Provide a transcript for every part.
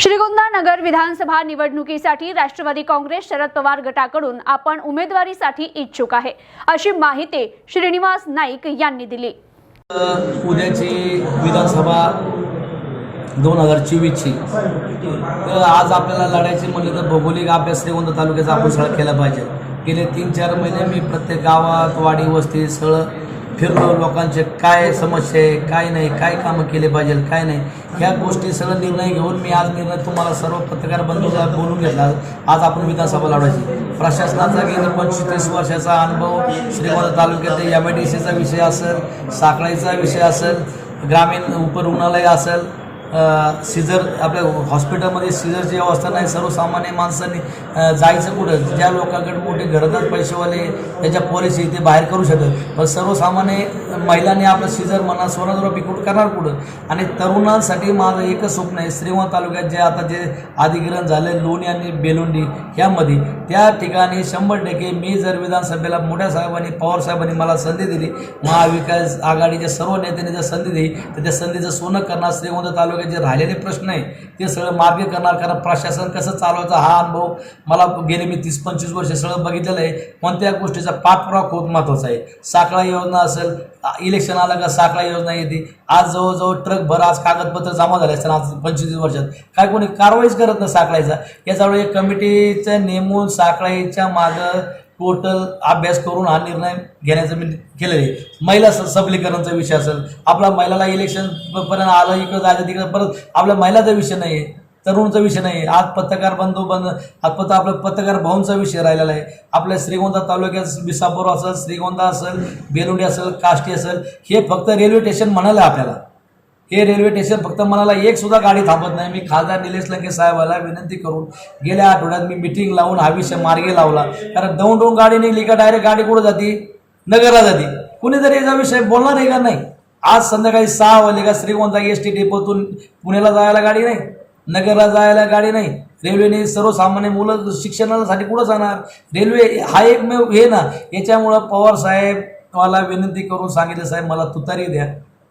श्रीगोंदा नगर विधानसभा निवडणुकीसाठी राष्ट्रवादी काँग्रेस शरद पवार गटाकडून आपण उमेदवारीसाठी इच्छुक आहे अशी माहिती श्रीनिवास नाईक यांनी दिली. उद्याची विधानसभा दोन हजार चोवीसची तर आज आपल्याला लढायची म्हणलं तर भौगोलिक अभ्यास श्रीगोंदा तालुक्याचा आपण सगळं केला पाहिजे. गेले तीन चार महिने मी प्रत्येक गावात वाडी वस्ती सगळं फिरलो लोकांचे काय समस्या आहे काय नाही काय कामं केले पाहिजे काय नाही ह्या गोष्टी सगळं निर्णय घेऊन मी आज निर्णय तुम्हाला सर्व पत्रकार बंधूला बोलून घेतला. आज आपण विधानसभा लढवायची. प्रशासनाचा गेल्या पंचवीस तीस वर्षाचा अनुभव श्रीमंत तालुक्यात एम आय डी सीचा विषय असेल साखळीचा विषय असेल ग्रामीण उपरुग्णालय असेल सिजर आपल्या हॉस्पिटलमध्ये सिजरची व्यवस्था नाही सर्वसामान्य माणसांनी जायचं कुठं? ज्या लोकांकडे मोठे घरातच पैसेवाले त्याच्या पॉलिसी ते बाहेर करू शकत. पण सर्वसामान्य महिलांनी आपलं सिजर म्हणा सोनोग्राफी पिकूट करणार कुठं? आणि तरुणांसाठी माझं एकच स्वप्न आहे श्रीमंत तालुक्यात जे आता जे अधिग्रहण झाले लोणी आणि बेलोंडी ह्यामध्ये त्या ठिकाणी शंभर टक्के मी जर विधानसभेला मोठ्या साहेबांनी पवार साहेबांनी मला संधी दिली महाविकास आघाडीच्या सर्व नेत्यांनी जर संधी दिली तर त्या संधीचं सोनं करणार श्रीमंत तालुक्यात जे राहिलेले प्रश्न आहे ते सगळं मार्ग करणार. कारण प्रशासन कसं चालवायचं हा अनुभव मला गेले मी तीस पंचवीस वर्ष सगळं बघितलेलं आहे. कोणत्या गोष्टीचा पाठपुरावा खूप महत्त्वाचा आहे. साखळा योजना असेल इलेक्शन आलं का साखळा योजना येते. आज जवळजवळ ट्रक भर आज कागदपत्र जमा झाले असतात आज पंचवीस वर्षात. काय कोणी कारवाईच करत नाही साखळायचा याच्यामुळे एक कमिटीचं नेमून साखळाईच्या मागं टोटल अभ्यास करून हा निर्णय घेण्याचं मी केलेलं आहे. महिला स सबलीकरणचा विषय असेल आपला महिलाला इलेक्शन पर्यंत आलं इकडं जायचं तिकडं परत आपल्या महिलाचा विषय नाही आहे तरुणचा विषय नाही आहे आज पत्रकार बंधू बंद आज पत्र आपला पत्रकार भाऊंचा विषय राहिलेला आहे. आपल्या श्रीगोंदा तालुक्यात विसापूर असेल श्रीगोंदा असेल बेलुंडी असेल काष्टी असेल हे फक्त रेल्वे स्टेशन म्हणालं आपल्याला. हे रेल्वे स्टेशन फक्त मनाला एक सुद्धा गाडी थांबत नाही. मी खासदार निलेश लंके साहेबाला विनंती करून गेल्या आठवड्यात मी मिटिंग लावून हा विषय मार्गे लावला. कारण दोन दोन गाडी निघली का डायरेक्ट गाडी कुठं जाते? नगरला जाते. कुणीतरी याचा विषय बोलणार आहे का नाही? आज संध्याकाळी सहा वाजले का श्रीगोंदा एस टी डेपोतून पुण्याला जायला गाडी नाही. नगरला जायला गाडी नाही. रेल्वेने सर्वसामान्य मुलं शिक्षणासाठी कुठं जाणार? रेल्वे हा एक हे ना. याच्यामुळं पवार साहेब मला विनंती करून सांगितलं साहेब मला तुतारी द्या.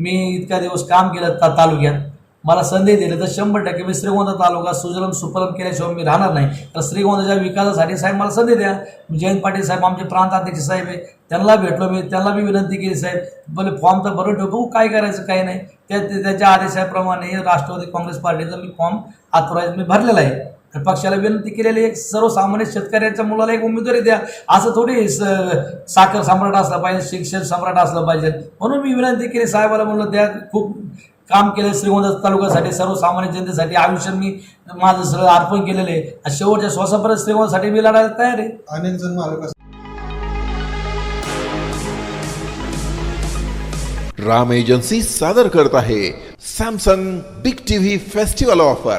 मी इतका दिवस काम केलं त्या तालुक्यात. मला संधी दिली तर शंभर टक्के मी श्रीगोंदा तालुका सुजलम सुफलम केल्याशिवाय मी राहणार नाही. तर श्रीगोंदाच्या विकासासाठी साहेब मला संधी द्या. जयंत पाटील साहेब आमचे प्रांताध्यक्ष साहेब आहे. त्यांना भेटलो मी. त्यांना मी विनंती केली साहेब बोले फॉर्म तर भरून ठेव बघू काय करायचं काय नाही? त्या त्याच्या आदेशाप्रमाणे राष्ट्रवादी काँग्रेस पार्टीचा मी फॉर्म ऑथोराईज मी भरलेला आहे. पक्षाला विनंती केलेली आहे सर्वसामान्य शेतकऱ्याच्या मुलाला एक उमेदवारी द्या. असं थोडी स- साखर सम्राट असला पाहिजे शिक्षण सम्राट असलं पाहिजे. म्हणून मी विनंती केली साहेबाला म्हणलं त्या खूप काम केलं श्रीगोंदा तालुक्यासाठी सर्वसामान्य जनतेसाठी. आयुष्य मी माझं सगळं अर्पण केलेलं आहे. आणि शेवटच्या श्वासापर्यंत श्रीगोंदासाठी मी लढायला तयार आहे. अनेक जण राम एजन्सी सादर करत आहे Samsung big TV festival offer.